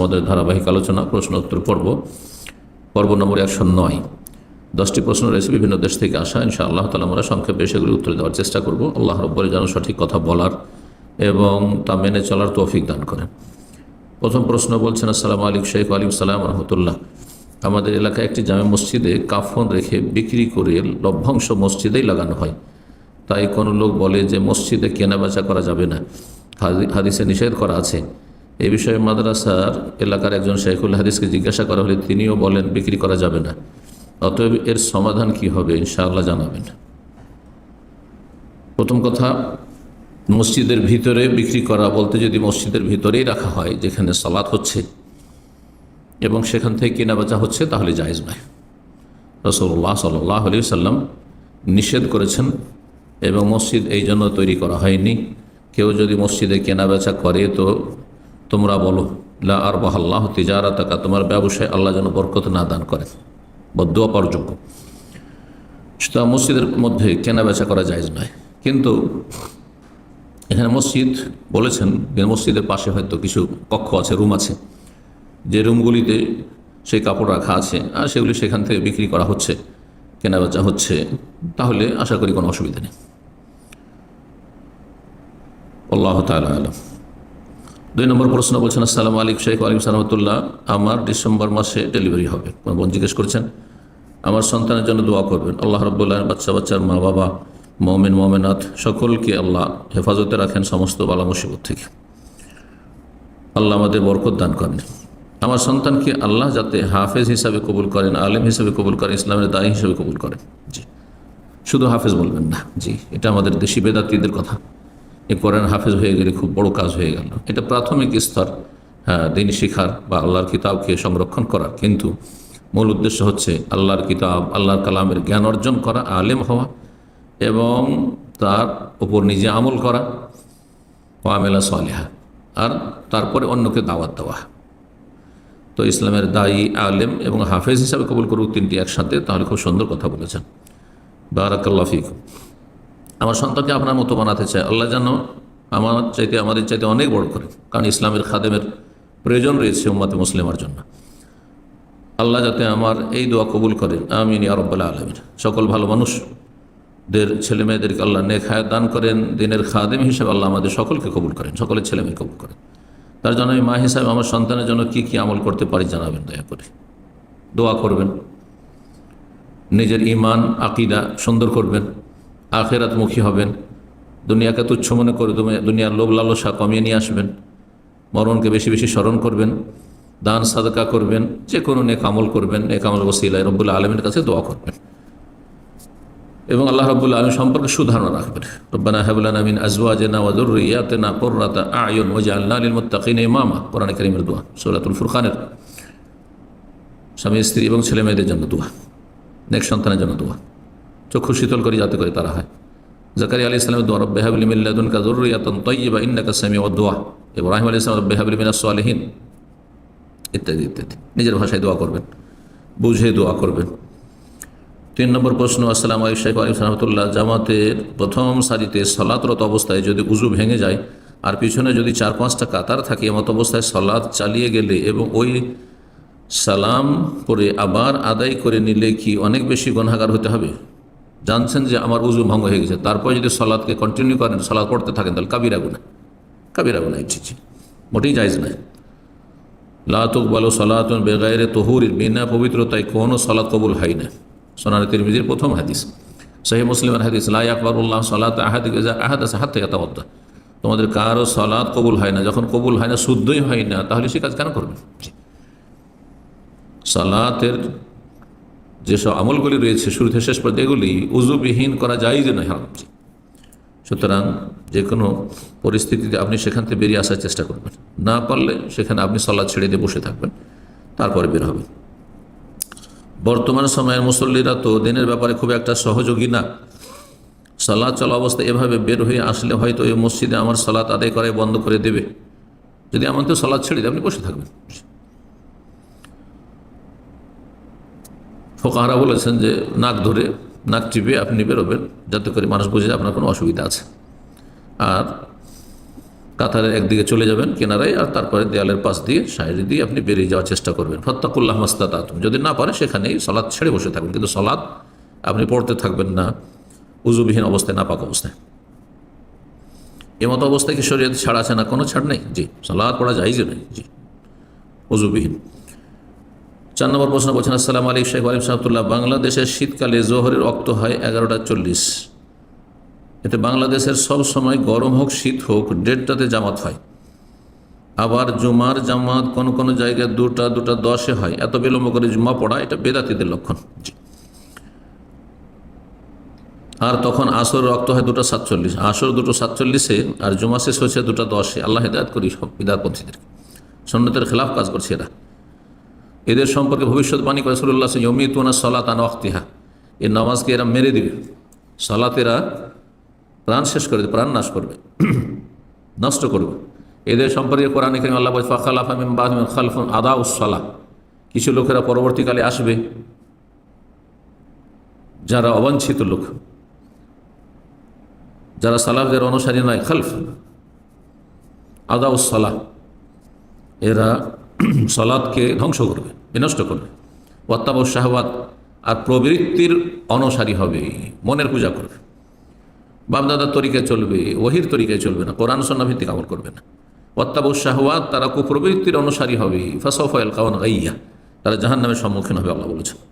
আমাদের ধারাবাহিক আলোচনা, প্রশ্ন, উত্তর, পর্ব। পর্ব নম্বর একশো নয়। দশটি প্রশ্ন রয়েছে, বিভিন্ন দেশ থেকে আসা। ইনশা আল্লাহ তালা আমরা সংক্ষেপে সেগুলি উত্তর দেওয়ার চেষ্টা করব। আল্লাহ রব্বরে যেন সঠিক কথা বলার এবং তা মেনে চলার তৌফিক দান করেন। প্রথম প্রশ্ন বলছেন, আসসালামু আলিক শেখ আলিম সালাম, রহমতুল্লাহ। আমাদের এলাকায় একটি জামে মসজিদে কাফন রেখে বিক্রি করে লভ্যাংশ মসজিদেই লাগানো হয়। তাই কোনো লোক বলে যে, মসজিদে কেনাবেচা করা যাবে না। হাদিসে নিষেধ করা আছে। এই বিষয়ে মাদ্রাসার এলাকার একজন শেখুল হাদিসকে জিজ্ঞাসা করা হলে তিনিও বলেন, বিক্রি করা যাবে না। অতএব এর সমাধান কি হবে? ইনশাআল্লাহ জানাবেন। প্রথম কথা, মসজিদের ভিতরে বিক্রি করা বলতে যদি মসজিদের ভিতরেই রাখা হয়, যেখানে সালাত হচ্ছে এবং সেখান থেকে কেনাবেচা হচ্ছে, তাহলে জায়েজ নয়। রসল্লাহ সাল্লাহ আলি সাল্লাম নিষেধ করেছেন এবং মসজিদ এই জন্য তৈরি করা হয়নি। কেউ যদি মসজিদে কেনাবেচা করে, তো তোমরা বলো, লা আর বাহাল্লাহ তিজারা তাকা তোমার ব্যবসায় আল্লাহ যেন বরকত না দান করে। বদ্ধ অপারযোগ্য সুতরাং মসজিদের মধ্যে কেনাবেচা করা যায় নয়। কিন্তু এখানে মসজিদ বলেছেন, যে মসজিদের পাশে হয়তো কিছু কক্ষ আছে, রুম আছে। যে রুমগুলিতে সেই কাপড় রাখা আছে, আর সেগুলি সেখান থেকে বিক্রি করা হচ্ছে, কেনাবেচা হচ্ছে, তাহলে আশা করি কোনো অসুবিধা নেই। আল্লাহ তালা আলম। দুই নম্বর প্রশ্ন বলছেন, আসসালামু আলিক শেখ আলিম সালামতুল্লাহ আমার ডিসেম্বর মাসে ডেলিভারি হবে। কোনো বোন জিজ্ঞেস করছেন? আমার সন্তানের জন্য দোয়া করবেন। আল্লাহ রব্বুল্লাহ বাচ্চা, বাচ্চার মা, বাবা, মমিন মমেনাথ সকলকে আল্লাহ হেফাজতে রাখেন সমস্ত বালা মুসিবত থেকে। আল্লাহ আমাদের বরকত দান করেন। আমার সন্তানকে আল্লাহ যাতে হাফেজ হিসাবে কবুল করেন, আলেম হিসাবে কবুল করেন, ইসলামের দায়ী হিসাবে কবুল করেন। জি। শুধু হাফেজ বলবেন না। জি, এটা আমাদের দেশি বেদাতীদের কথা। এ কোরআন হাফেজ হয়ে গেলে খুব বড় কাজ হয়ে গেল। এটা প্রাথমিক স্তর দিন শিখার বা আল্লাহর কিতাবকে সংরক্ষণ করার। কিন্তু মূল উদ্দেশ্য হচ্ছে আল্লাহর কিতাব, আল্লাহর কালামের জ্ঞান অর্জন করা, আলেম হওয়া এবং তার উপর নিজে আমল করা, ও আমেলা সালেহা। আর তারপরে অন্যকে দাওয়াত দেওয়া। তো ইসলামের দায়ী, আলেম এবং হাফেজ হিসাবে কবুল করুক তিনটি একসাথে, তাহলে খুব সুন্দর কথা বলেছেন। বারাকাল্লা ফিকুম। আমার সন্তানকে আপনার মতো বানাতে চায়। আল্লাহ যেন আমার চাইতে, আমাদের চাইতে অনেক বড় করে। কারণ ইসলামের খাদেমের প্রয়োজন রয়েছে উম্মাতে মুসলিমার জন্য। আল্লাহ যাতে আমার এই দোয়া কবুল করেন। আমিন আরব্বাল আলমিন। সকল ভালো মানুষদের, ছেলে মেয়েদেরকে আল্লাহ নেক হায়াত দান করেন। দিনের খাদেম হিসেবে আল্লাহ আমাদের সকলকে কবুল করেন। সকলের ছেলে মেয়ে কবুল করেন। তার জন্য আমি মা হিসাবে আমার সন্তানের জন্য কি কি আমল করতে পারি জানাবেন দয়া করে। দোয়া করবেন। নিজের ইমান আকিদা সুন্দর করবেন। আখেরাতমুখী হবেন। দুনিয়াকে তুচ্ছ মনে করে দুনিয়ার লোভ লালসা কমিয়ে নিয়ে আসবেন। মরণকে বেশি বেশি স্মরণ করবেন। দান, সাদকা করবেন। যে কোনো নেক আমল করবেন। নেক আমল ওসিলাই রব্বুল্লাহ আলমের কাছে দোয়া করবেন। এবং আল্লাহ রব্বুল্লা আলম সম্পর্কে সুধারণা রাখবেন। রব্বানা হাবুল্লাহ নবীন আজওয়াজেনা ওয়াজুর ইয়াতেনা কোর্রাতা আয়ন ওজা আল্লাহ আলীল মুত্তাকিন ইমামা। কোরআন করিমের দোয়া, সৌরাতুল ফুরখানের স্বামী, স্ত্রী এবং ছেলে মেয়েদের জন্য দোয়া। নেক সন্তানের জন্য দোয়া। চক্ষু শীতল করে যাতে করে তারা হয়। জাকারি আলী ইসলামের দোয়া, রব্বে হাবলি মিল্লাদুন কা জরুরিয়াতন তৈবা ইন্নাকা সামি ও দোয়া ইব্রাহিম আলী ইসলাম রব্বে হাবলি মিনা সালেহীন। ইত্যাদি ইত্যাদি। নিজের ভাষায় দোয়া করবেন, বুঝে দোয়া করবেন। তিন নম্বর প্রশ্ন, আসসালাম আলী শেখ আলী সালামতুল্লাহ জামাতের প্রথম সারিতে সলাতরত অবস্থায় যদি উজু ভেঙে যায়, আর পিছনে যদি চার পাঁচটা কাতার থাকে, এমত অবস্থায় সলাদ চালিয়ে গেলে এবং ওই সালাম করে আবার আদায় করে নিলে কি অনেক বেশি গণাগার হতে হবে? জানছেন যে আমার উজু ভঙ্গ হয়ে গেছে। তারপর যদি সলাদকে কন্টিনিউ করেন, সলাদ পড়তে থাকেন, তাহলে কাবিরা গুণা কাবিরা জি জি মোটেই জায়জ নয়। লাতুক বলো সলাতন বেগাইরে তহুর, বিনা পবিত্রতায় কোনো সলাদ কবুল হয় না। সোনার তিরমিজির প্রথম হাদিস। সহি মুসলিমের হাদিস লাই আকবরুল্লাহ সলাত আহাদ আহাদ আছে হাত থেকে তোমাদের কারও সলাদ কবুল হয় না। যখন কবুল হয় না, শুদ্ধই হয় না, তাহলে সে কাজ কেন করবে? সালাতের যেসব আমলগুলি রয়েছে শুরু থেকে শেষ পর্যন্ত এগুলি উজুবিহীন করা যায় যে নয় সুতরাং যে কোনো পরিস্থিতিতে আপনি সেখান থেকে বেরিয়ে আসার চেষ্টা করবেন। না পারলে সেখানে আপনি সলাদ ছেড়ে দিয়ে বসে থাকবেন, তারপরে বের হবেন। বর্তমান সময়ের মুসল্লিরা তো দিনের ব্যাপারে খুব একটা সহযোগী না। সালাদ চলা অবস্থা এভাবে বের হয়ে আসলে হয়তো এই মসজিদে আমার সালাত আদায় করে বন্ধ করে দেবে। যদি আমার তো সালাদ ছেড়ে দিয়ে, আপনি বসে থাকবেন। ফোকাহারা বলেছেন যে নাক ধরে নাক টিপে আপনি বেরোবেন, যাতে করে মানুষ বুঝে আপনার কোনো অসুবিধা আছে। আর কাতারের একদিকে চলে যাবেন কিনারায়, আর তারপরে দেয়ালের পাশ দিয়ে সাইডে দিয়ে আপনি বেরিয়ে যাওয়ার চেষ্টা করবেন। ফত্তাকুল্লাহ মাস্তাত যদি না পারে সেখানেই সলাদ ছেড়ে বসে থাকবেন কিন্তু সলাদ আপনি পড়তে থাকবেন না, উজুবিহীন অবস্থায় না পাক অবস্থায় এমতো অবস্থায় কি শরীয়ত ছাড় আছে না? কোনো ছাড় নেই? জি সালাদ পড়া যায় যে নেই জি, উজুবিহীন। চার নম্বর প্রশ্ন বলছেন, আসসালাম আলী শেখ আলিম সাহতুল্লাহ বাংলাদেশের শীতকালে জোহরের রক্ত হয় এগারোটা চল্লিশ। এতে বাংলাদেশের সব সময় গরম হোক, শীত হোক, দেড়টাতে জামাত হয়। আবার জুমার জামাত কোন কোন জায়গায় দুটা দুটা দশে হয়। এত বিলম্ব করে জুমা পড়া, এটা বেদাতিদের লক্ষণ। আর তখন আসর রক্ত হয় দুটো সাতচল্লিশ। আসর দুটো সাতচল্লিশে আর জুমা শেষ হয়েছে দুটো দশে। আল্লাহ হেদায়ত করি সব বিদারপন্থীদেরকে সন্ন্যতের খেলাফ কাজ করছে এরা। এদের সম্পর্কে ভবিষ্যৎবাণী করে সল্লাহ ইয়মিতুনা সলাত আন অক্তিহা এই নামাজকে এরা মেরে দিবে। সলাত এরা প্রাণ শেষ করে দেবে প্রাণ নাশ করবে। নষ্ট করবে। এদের সম্পর্কে কোরআন এখানে আল্লাহ ফাখালাফামিম বাহমিন খালফুন আদা উসলা কিছু লোকেরা পরবর্তীকালে আসবে, যারা অবাঞ্ছিত লোক। যারা সালাফদের অনুসারী নয়, খালফ। আদা উসলা এরা সলাদকে ধ্বংস করবে, বিনষ্ট করবে। ওয়াত্তাব শাহবাদ আর প্রবৃত্তির অনুসারী হবে, মনের পূজা করবে। বাপদাদার তরিকায় চলবে, ওহির তরিকায় চলবে না, কোরআন সন্না ভিত্তিক আমল করবে না। ওয়াত্তাব শাহওয়াত তারা কুপ্রবৃত্তির অনুসারী হবে ফসফায়াল কাওয়ান গাইয়া, তারা জাহান নামের সম্মুখীন হবে আল্লাহ বলেছেন।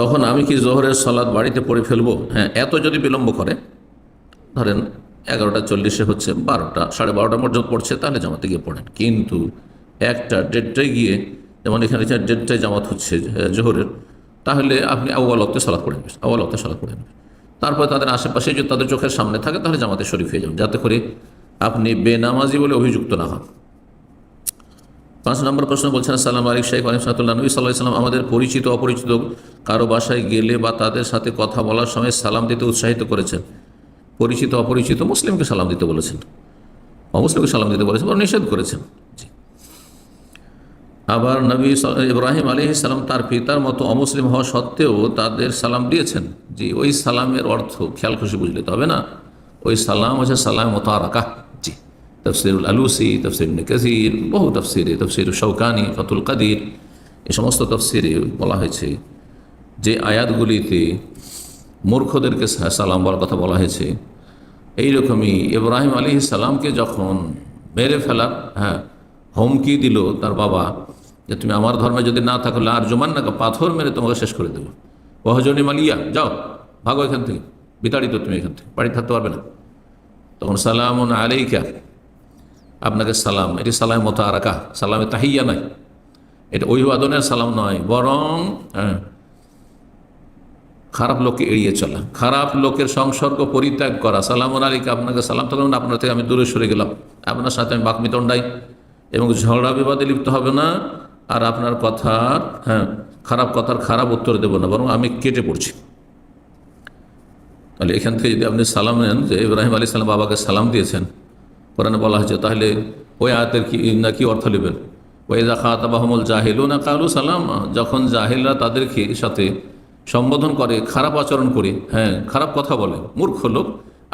তখন আমি কি জোহরের সলাদ বাড়িতে পড়ে ফেলব? হ্যাঁ এত যদি বিলম্ব করে, ধরেন এগারোটা চল্লিশে হচ্ছে বারোটা, সাড়ে বারোটা পর্যন্ত পড়ছে, তাহলে জামাতে গিয়ে পড়েন। কিন্তু একটা দেড়টায় গিয়ে, যেমন এখানে দেড়টায় জামাত হচ্ছে জোহরের, তাহলে আপনি আউ্বাল অক্তে সালাদ পড়ে নেবেন আউ্বাল অক্তে সালাদ পড়ে নেবেন। তারপরে তাদের আশেপাশে যদি তাদের চোখের সামনে থাকে, তাহলে জামাতে শরীফ হয়ে যাবেন, যাতে করে আপনি বেনামাজি বলে অভিযুক্ত না হন। পাঁচ নম্বর প্রশ্ন বলছেন সালাম আলিক শাহ আলিম সাতুল্লাহ নবী সাল্লাহ সাল্লাম আমাদের পরিচিত, অপরিচিত, কারও বাসায় গেলে বা তাদের সাথে কথা বলার সময় সালাম দিতে উৎসাহিত করেছেন। পরিচিত, অপরিচিত মুসলিমকে সালাম দিতে বলেছেন। অমুসলিমকে সালাম দিতে বলেছেন বা নিষেধ করেছেন। আবার নবী ইব্রাহিম আলী সালাম তার পিতার মতো অমুসলিম হওয়া সত্ত্বেও তাদের সালাম দিয়েছেন। জি, ওই সালামের অর্থ খেয়াল খুশি বুঝলে তবে না। ওই সালাম হচ্ছে সালাম মোতারাকা। জি। তফসিরুল আলুসি, তফসির কাজির বহু তফসিরে, তফসির শৌকানি ফতুল কাদির এই সমস্ত তফসিরে বলা হয়েছে যে আয়াতগুলিতে মূর্খদেরকে সালাম বলার কথা বলা হয়েছে। এইরকমই ইব্রাহিম আলী সালামকে যখন মেরে ফেলার হ্যাঁ হুমকি দিল তার বাবা যে তুমি আমার ধর্মে যদি না থাকলে আর জমান না পাথর মেরে তোমাকে শেষ করে দেবো। ওহজনী মালিয়া, যাও, ভাগো এখান থেকে, বিতাড়িত তুমি এখান থেকে, বাড়ি থাকতে পারবে না। তখন সালাম আলাইকা, আপনাকে সালাম, এটি সালাম মতো আরাকা সালামে তাহিয়া নয়, এটা অভিবাদনের সালাম নয়, বরং হ্যাঁ খারাপ লোককে এড়িয়ে চলা, খারাপ লোকের সংসর্গ পরিত্যাগ করা। সালাম আলীকে আপনাকে সালাম তখন আপনার থেকে আমি দূরে সরে গেলাম। আপনার সাথে আমি বাকমিতণ্ডাই এবং ঝগড়া বিবাদে লিপ্ত হবে না, আর আপনার কথার হ্যাঁ খারাপ কথার খারাপ উত্তর দেব না, বরং আমি কেটে পড়ছি। তাহলে এখান থেকে যদি আপনি সালাম নেন যে ইব্রাহিম আলী সালাম বাবাকে সালাম দিয়েছেন, কোরআনে বলা হয়েছে, তাহলে ওই আয়াতের কি, না কি অর্থ নেবেন? ওয়েদা খাতাবাহমুল জাহিলু না কালু সালাম, যখন জাহিলরা তাদেরকে সাথে সম্বোধন করে, খারাপ আচরণ করে হ্যাঁ খারাপ কথা বলে। মূর্খ লোক,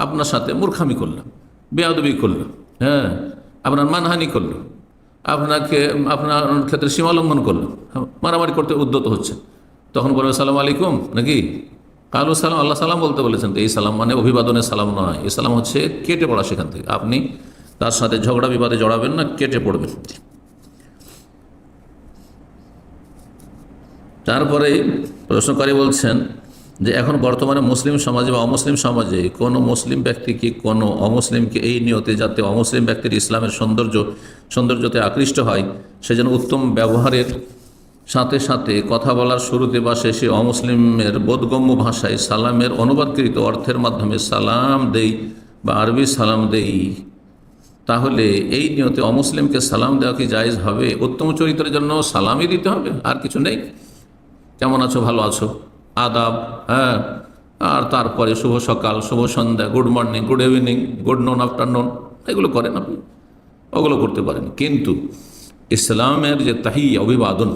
আপনার সাথে মূর্খামি করল, বেয়াদবি করল হ্যাঁ আপনার মানহানি করল, আপনাকে, আপনার ক্ষেত্রে সীমালঙ্ঘন করল মারামারি করতে উদ্যত হচ্ছে। তখন বলবে, সালাম আলাইকুম নাকি? কালু সালাম আল্লাহ সালাম বলতে বলেছেন, তো এই সালাম মানে অভিবাদনের সালাম নয় এই সালাম হচ্ছে কেটে পড়া সেখান থেকে। আপনি তার সাথে ঝগড়া বিবাদে জড়াবেন না, কেটে পড়বেন। তারপরে প্রশ্নকারী বলছেন যে এখন বর্তমানে মুসলিম সমাজে বা অমুসলিম সমাজে কোনো মুসলিম ব্যক্তি কি কোনো অমুসলিমকে এই নিয়তে যাতে অমুসলিম ব্যক্তির ইসলামের সৌন্দর্য, সৌন্দর্যতে আকৃষ্ট হয়, সে যেন উত্তম ব্যবহারের সাথে সাথে কথা বলার শুরুতে বা শেষে অমুসলিমের বোধগম্য ভাষায় সালামের অনুবাদকৃত অর্থের মাধ্যমে সালাম দেই বা আরবি সালাম দেই, তাহলে এই নিয়তে অমুসলিমকে সালাম দেওয়া কি জায়জ হবে? উত্তম চরিত্রের জন্য সালামই দিতে হবে? আর কিছু নেই। কেমন আছো? ভালো আছো? আদাব হ্যাঁ? আর তারপরে শুভ সকাল, শুভ সন্ধ্যা good morning good evening good noon afternoon এগুলো করেন আপনি। ওগুলো করতে পারেন। কিন্তু ইসলামের যে তাহি অভিবাদন,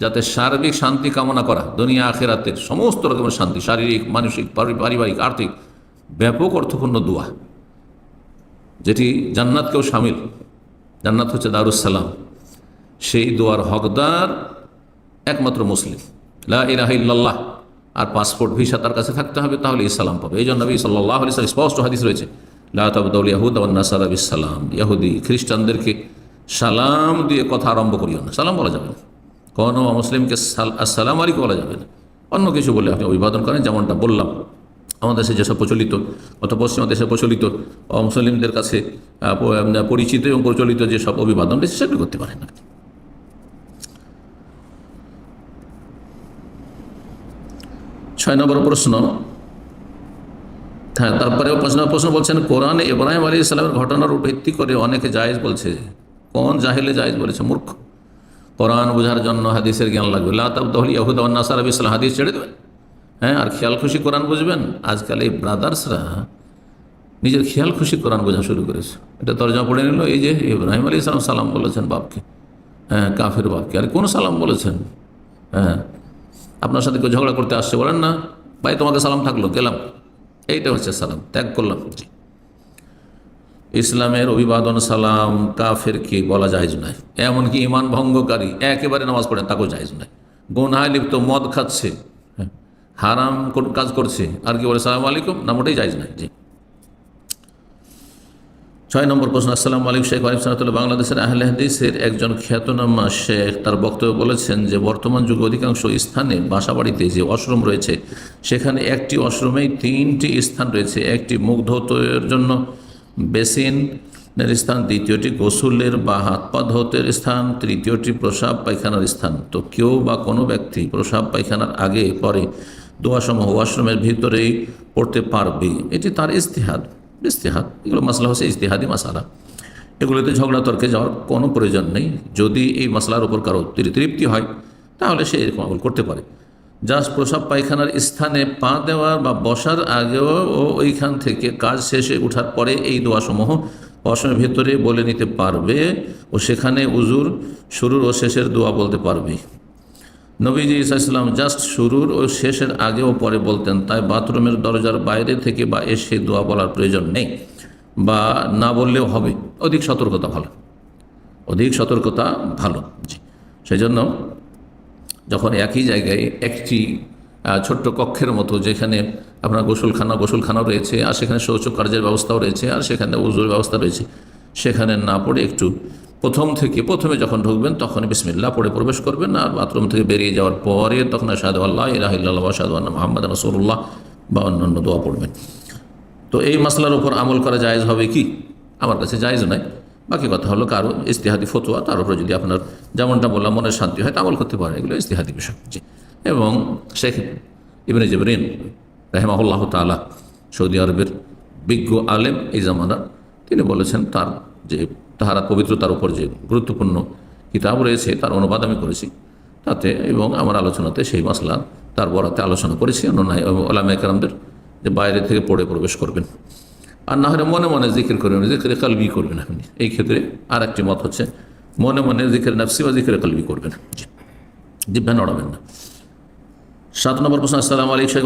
যাতে সার্বিক শান্তি কামনা করা, দুনিয়া, আখেরাতের সমস্ত রকমের শান্তি, শারীরিক, মানসিক, পারিবারিক, আর্থিক, ব্যাপক অর্থপূর্ণ দোয়া, যেটি জান্নাতকেও সামিল। জান্নাত হচ্ছে দারুসালাম সেই দোয়ার হকদার একমাত্র মুসলিম। লা ইলাহা ইল্লাল্লাহ। আর পাসপোর্ট ভিসা তার কাছে থাকতে হবে, তাহলে ইসলাম পাবে। এই জন্য নবী সাল্লাহ আলি স্পষ্ট হাদিস রয়েছে লাতাবদৌল ইয়াহুদ খ্রিস্টানদেরকে সালাম দিয়ে কথা আরম্ভ করিও না। সালাম বলা যাবে না। কোনো মুসলিমকে সাল- আসসালাম আলাইকুম বলা যাবে না। অন্য কিছু বলে আপনি অভিবাদন করেন, যেমনটা বললাম। আমাদের দেশে যেসব প্রচলিত অথবা পশ্চিমা দেশে প্রচলিত মুসলিমদের কাছে পরিচিত এবং প্রচলিত যেসব অভিবাদন রয়েছে, সেগুলো করতে পারেন না। ছয় নম্বর প্রশ্ন। হ্যাঁ তারপরে প্রশ্ন প্রশ্ন বলছেন, কোরআন ইব্রাহিম আলী ইসলামের ঘটনার ভিত্তি করে অনেকে জায়েজ বলছে। কোন জাহেলে জায়েজ বলেছে? মূর্খ। কোরআন বোঝার জন্য হাদিসের জ্ঞান লাগবে। লাতাবদহল ইয়াহুদ নাসার আবি ইসলাম হাদিস, ছেড়ে দেবেন। হ্যাঁ আর খেয়াল খুশি কোরআন বুঝবেন? আজকাল এই ব্রাদার্সরা নিজের খেয়াল খুশি কোরআন বোঝা শুরু করেছে। এটা তর্জমা পড়ে নিল, এই যে ইব্রাহিম আলী ইসলাম সালাম বলেছেন বাপকে। হ্যাঁ কাফের বাপকে। আর কোন সালাম বলেছেন? হ্যাঁ আপনার সাথে কেউ ঝগড়া করতে আসছে বলেন না ভাই তোমাকে সালাম থাকল গেলাম। এইটা হচ্ছে সালাম ত্যাগ করলাম। ইসলামের অভিবাদন সালাম কাফের কাফেরকে বলা যায় নয় এমনকি ইমান ভঙ্গকারী একেবারে নামাজ পড়েন তাকেও যায় নাই গোনায় লিপ্ত মদ খাচ্ছে হ্যাঁ, হারাম কাজ করছে আর কি বলে সালাম আলাইকুম? না মোটেই যায় নাই জি। ছয় নম্বর প্রশ্ন, আসসালাম আলাইকুম শেখ আলিম সালাতুল্লাহ বাংলাদেশের আহলে হাদিসের একজন খ্যাতনামা শেখ, তার বক্তব্য বলেছেন যে, বর্তমান যুগে অধিকাংশ স্থানে বাসাবাড়িতে যে ওয়াশরুম রয়েছে, সেখানে একটি ওয়াশরুমেই তিনটি স্থান রয়েছে। একটি মুখ ধৌতের জন্য বেসিনের স্থান, দ্বিতীয়টি গোসলের বা হাত পা ধৌতের স্থান, তৃতীয়টি প্রসাব পায়খানার স্থান। তো কেউ বা কোনো ব্যক্তি প্রসাব পায়খানার আগে, পরে দোয়াসমূহ ওয়াশরুমের ভিতরেই পড়তে পারবে। এটি তার ইস্তেহাদ। ইস্তেহাদ এগুলো মশলা হচ্ছে ইস্তেহাদি মাসালা। এগুলোতে ঝগড়া তর্কে যাওয়ার কোনো প্রয়োজন নেই। যদি এই মশলার উপর কারও তৃপ্তি হয়, তাহলে সে এরকম আমল করতে পারে। জাস্ট প্রসাব পায়খানার স্থানে পা দেওয়ার বা বসার আগেও ও ওইখান থেকে কাজ শেষে ওঠার পরে এই দোয়াসমূহ অসমের ভেতরে বলে নিতে পারবে ও সেখানে উজুর শুরুর ও শেষের দোয়া বলতে পারবে। নবীজি ইসলাম জাস্ট শুরুর ও শেষের আগে ও পরে বলতেন, তাই বাথরুমের দরজার বাইরে থেকে বা এসে দোয়া বলার প্রয়োজন নেই, বা না বললেও হবে। অধিক সতর্কতা ভালো। অধিক সতর্কতা ভালো সেই জন্য যখন একই জায়গায় একটি ছোট্ট কক্ষের মতো যেখানে আপনার গোসলখানা গোসলখানাও রয়েছে, আর সেখানে শৌচ কার্যের ব্যবস্থাও রয়েছে, আর সেখানে উজুর ব্যবস্থা রয়েছে, সেখানে না পড়ে একটু প্রথম থেকে প্রথমে যখন ঢুকবেন, তখন বিসমিল্লা পড়ে প্রবেশ করবেন আর বাথরুম থেকে বেরিয়ে যাওয়ার পরে তখন সাদু আল্লাহ ইলাহিল্লাহ সাদু মোহাম্মদ রসুল্লাহ বা অন্যান্য দোয়া পড়বেন। তো এই মশলার উপর আমল করা জায়েজ হবে কি? আমার কাছে জায়েজ নয় বাকি কথা হলো কারও ইস্তেহাদি ফতোয়া, তার উপরে যদি আপনার যেমনটা বললাম, মনের শান্তি হয়, তা আমল করতে পারে এগুলো ইস্তেহাদি বিষয়। এবং শেখ ইবনে জবরিন রাহেমাহুল্লাহ তালা সৌদি আরবের বিজ্ঞ আলেম এই জামানার, তিনি বলেছেন তার যে তাহারা পবিত্রতার উপর যে গুরুত্বপূর্ণ কিতাব রয়েছে, তার অনুবাদ আমি করেছি। তাতে এবং আমার আলোচনাতে সেই মশলা তার বরাতে আলোচনা করেছি। অন্য ওলামা একরামদের যে বাইরে থেকে পড়ে প্রবেশ করবেন। আর না হলে মনে মনে জিকির করবেন জিকিরে কালবি করবেন আপনি। এই ক্ষেত্রে আর একটি মত হচ্ছে, মনে মনে জিকির নাফসি বা জিকিরে কালবি করবেন। জিভ্যা নড়াবেন না। সাত নম্বর প্রশ্ন, আসসালাম আলী শেখ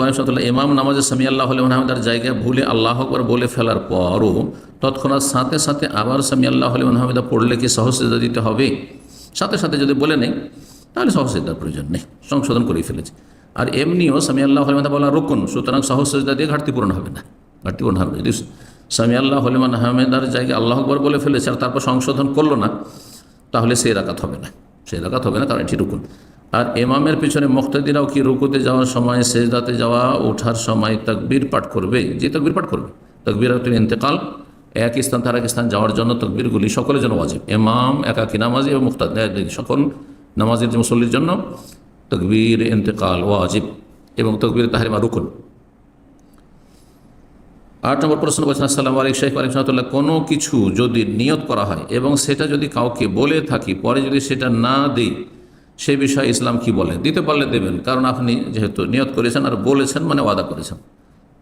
ইমাম নামাজের সামি আল্লাহ আহমদার জায়গায় ভুলে আল্লাহ আকবর বলে ফেলার পরও তৎক্ষণাৎ সাথে সাথে আবার সামি আল্লাহ আহমদা পড়লে কি সহজেদা দিতে হবে? সাথে সাথে যদি বলে নেই, তাহলে সহজেদার প্রয়োজন নেই। সংশোধন করেই ফেলেছে। আর এমনিও সামি আল্লাহ আলমদা বলা রুকুন, সুতরাং সহজেদা দিয়ে ঘাটতি পূরণ হবে না। ঘাটতি পূরণ হবে যদি সামি আল্লাহ হলিমান আহমেদার জায়গায় আল্লাহ আকবর বলে ফেলেছে আর তারপর সংশোধন করল না, তাহলে সেই রাকাত হবে না। সেই রাকাত হবে না কারণ এটি রুকুন। আর এমামের পিছনে মুক্তাদিরাও কি রুকুতে যাওয়ার সময়, সেজদাতে যাওয়া, ওঠার সময় তকবীর পাঠ করবে? যে তকবীর পাঠ করবে, তকবীরাতুল ইন্তেকাল এক স্থান তার এক স্থান যাওয়ার জন্য তকবিরগুলি সকলের জন্য ওয়াজিব। এমাম একাকি নামাজি এবং মুক্তাদ সকল নামাজের মুসল্লির জন্য তকবীর, ইন্তেকাল ওয়াজিব এবং তকবীর তাহারিমা রুকুন। আট নম্বর প্রশ্ন বলছেন, আসসালাম আলিক শেখ আলিম সাহতুল্লাহ কোনো কিছু যদি নিয়ত করা হয় এবং সেটা যদি কাউকে বলে থাকি, পরে যদি সেটা না দিই, সে বিষয়ে ইসলাম কি বলে? দিতে পারলে দেবেন, কারণ আপনি যেহেতু নিয়ত করেছেন আর বলেছেন মানে ওয়াদা করেছেন।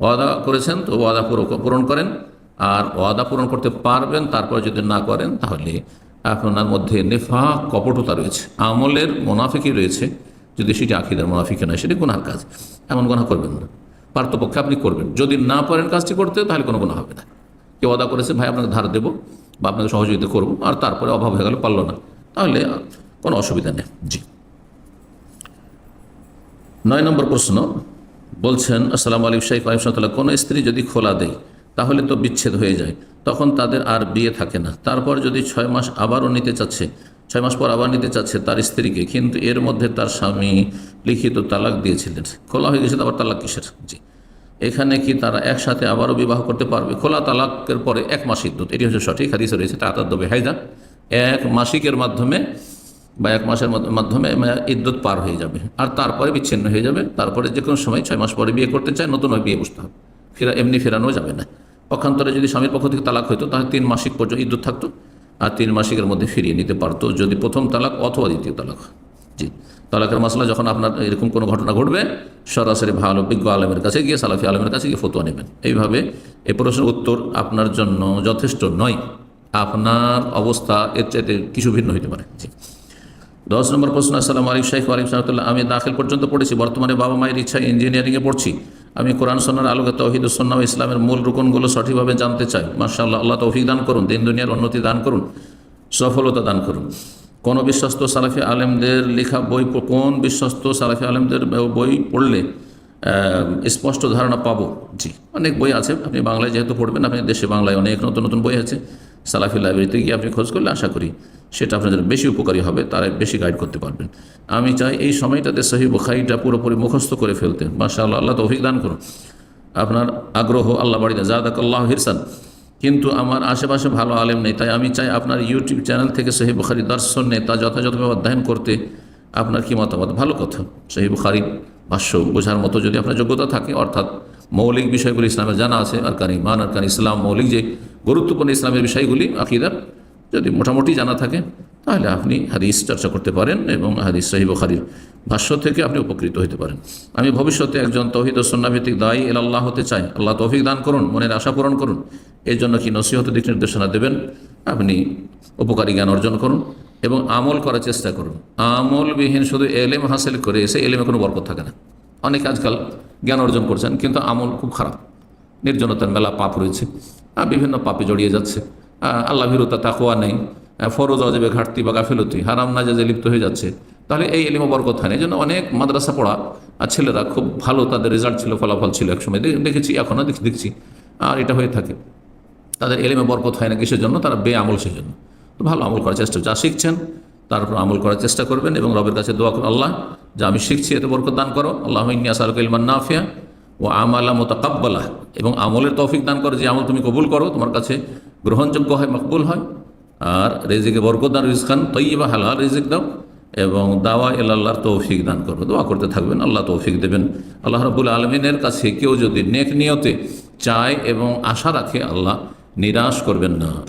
ওয়াদা করেছেন, তো ওয়াদা পূরণ করেন। আর ওয়াদা পূরণ করতে পারবেন, তারপর যদি না করেন, তাহলে আপনার মধ্যে নেফা কপটতা রয়েছে। আমলের মোনাফিকই রয়েছে। যদি সেটি আখিদার মোনাফিকে নয়, সেটি গুনার কাজ। এমন গুণা করবেন না। পার্থপক্ষে আপনি করবেন। যদি না পারেন কাজটি করতে, তাহলে কোনো গুণা হবে না। কেউ অদা করেছে, ভাই, আপনাকে ধার দেবো বা আপনাকে সহযোগিতা করব। আর তারপরে অভাব হয়ে গেল পারল না। তাহলে কোনো অসুবিধা নেই। জি। নয় নম্বর প্রশ্ন। বলছেন, আসসালামু আলাইকুম, শাইখ আলিমসাল্লাহ কোনো স্ত্রী যদি খোলা দেয় তাহলে তো বিচ্ছেদ হয়ে যায়। তখন তাদের আর বিয়ে থাকে না। তারপর যদি ছয় মাস আবারও নিতে চাচ্ছে, ছয় মাস পর আবার নিতে চাচ্ছে তার স্ত্রীকে, কিন্তু এর মধ্যে তার স্বামী লিখিত তালাক দিয়েছিলেন। খোলা হয়ে গেছে তো আবার তালাক কিসের? জি। এখানে কি তারা একসাথে আবারও বিবাহ করতে পারবে? খোলা তালাকের পরে এক মাস ইদ্যুৎ এটি হচ্ছে সঠিক, হাদিসে রয়েছে তাতার দবে হাইদা। এক মাসিকের মাধ্যমে বা এক মাসের মাধ্যমে ইদ্যুৎ পার হয়ে যাবে। আর তারপরে বিচ্ছিন্ন হয়ে যাবে। তারপরে যে কোনো সময় ছয় মাস পরে বিয়ে করতে চায় নতুনভাবে বিয়ে বসতে হবে। ফেরা এমনি ফেরানো যাবে না। পক্ষান্তরে যদি স্বামীর পক্ষ থেকে তালাক হতো তাহলে তিন মাসিক পর্যন্ত ইদ্যুৎ থাকতো আর তিন মাসিকের মধ্যে ফিরিয়ে নিতে পারতো যদি প্রথম তালাক অথবা দ্বিতীয় তালাক। জি। তালাকের মশলা যখন আপনার এরকম কোনো ঘটনা ঘটবে, সরাসরি ভালো বিজ্ঞ আলমের কাছে গিয়ে, সালাফি আলমের কাছে গিয়ে ফতোয়া নেবেন। এইভাবে এ প্রশ্নের উত্তর আপনার জন্য যথেষ্ট নয়। আপনার অবস্থা এর চাইতে কিছু ভিন্ন হতে পারে। জি। দশ নম্বর প্রশ্ন, আসসালামু আলাইকুম শাইখ আলিম সাহতুল্লাহ আমি দাখিল পর্যন্ত পড়েছি, বর্তমানে বাবা মায়ের ইচ্ছা ইঞ্জিনিয়ারিংয়ে পড়ছি। আমি কোরআন সন্ন্যার আলোকে তৌহিদ সন্না ইসলামের মূল রুকনগুলো সঠিকভাবে জানতে চাই। মার্শাল্লাহ আল্লাহ তৌফিক দান করুন, দিন দুনিয়ার উন্নতি দান করুন, সফলতা দান করুন। কোন বিশ্বস্ত সালাফি আলেমদের লেখা বই কোন বিশ্বস্ত সালাফি আলেমদের বই পড়লে স্পষ্ট ধারণা পাবো? জি, অনেক বই আছে। আপনি বাংলায় যেহেতু পড়বেন, আপনি দেশে বাংলায় অনেক নতুন নতুন বই আছে। সালাফি লাইব্রেরিতে গিয়ে আপনি খোঁজ করলে আশা করি সেটা জন্য বেশি উপকারী হবে, তারা বেশি গাইড করতে পারবেন আমি চাই এই সময়টাতে সহি বুখারিটা পুরোপুরি মুখস্থ করে ফেলতে। মাসা আল্লাহ আল্লাহ তৌফিক দান করুন। আপনার আগ্রহ আল্লাহ বাড়িতে জাদাক আল্লাহ হিরসান। কিন্তু আমার আশেপাশে ভালো আলেম নেই, তাই আমি চাই আপনার ইউটিউব চ্যানেল থেকে সহি বুখারি দর্শন নেই তা যথাযথভাবে অধ্যয়ন করতে আপনার কি মতামত? ভালো কথা। সহি বুখারি ভাষ্য বোঝার মতো যদি আপনার যোগ্যতা থাকে, অর্থাৎ মৌলিক বিষয়গুলি ইসলামের জানা আছে আর কান ইমান আর কান ইসলাম, মৌলিক যে গুরুত্বপূর্ণ ইসলামের বিষয়গুলি আকিদার যদি মোটামুটি জানা থাকে, তাহলে আপনি হাদিস চর্চা করতে পারেন এবং হাদিস সাহিব খারির ভাষ্য থেকে আপনি উপকৃত হতে পারেন। আমি ভবিষ্যতে একজন তৌহিদ সন্নাভিত্তিক দায়ী এল আল্লাহ হতে চাই। আল্লাহ তৌফিক দান করুন, মনের আশা পূরণ করুন। এর জন্য কি নসিহত দিক নির্দেশনা দেবেন? আপনি উপকারী জ্ঞান অর্জন করুন এবং আমল করার চেষ্টা করুন। আমলবিহীন শুধু এলেম হাসিল করে এসে এলেমে কোনো বরকত থাকে না। অনেক আজকাল জ্ঞান অর্জন করছেন, কিন্তু আমল খুব খারাপ। নির্জনতার মেলা পাপ রয়েছে। বিভিন্ন পাপে জড়িয়ে যাচ্ছে। আল্লাহ ভীরতা তাকোয়া নেই। ফরজ অজেবে ঘাটতি বা গাফিলতি, হারাম না নাজাজে লিপ্ত হয়ে যাচ্ছে। তাহলে এই এলিম বরকত হয় এই জন্য অনেক মাদ্রাসা পড়া আর ছেলেরা খুব ভালো তাদের রেজাল্ট ছিল, ফলাফল ছিল একসময়। দেখেছি এখনও দেখছি দেখছি। আর এটা হয়ে থাকে। তাদের এলেমে বরকত হয় না কিসের জন্য? তারা বে আমল সেজন্য তো ভালো আমল করার চেষ্টা, যা শিখছেন তার উপর আমল করার চেষ্টা করবেন এবং রবের কাছে দোয়া করুন, আল্লাহ, যা আমি শিখছি এতে বরকত দান করো। আল্লাহ ইনিয়াসারক ইলমান নাফিয়া। ও আমালা মোতাকাব্বালা। এবং আমলের তৌফিক দান করে, যে আমল তুমি কবুল করো, তোমার কাছে গ্রহণযোগ্য হয়, মকবুল হয়। আর রেজিকে বরকত দান রিজখান তৈবা হালাল রিজিক দাও। এবং দাওয়া এল আল্লাহর তৌফিক দান করো, দোয়া করতে থাকবেন, আল্লাহ তৌফিক দেবেন। আল্লাহ রবুল আলমিনের কাছে কেউ যদি নেক নিয়তে চায় এবং আশা রাখে, আল্লাহ নিরাশ করবেন না।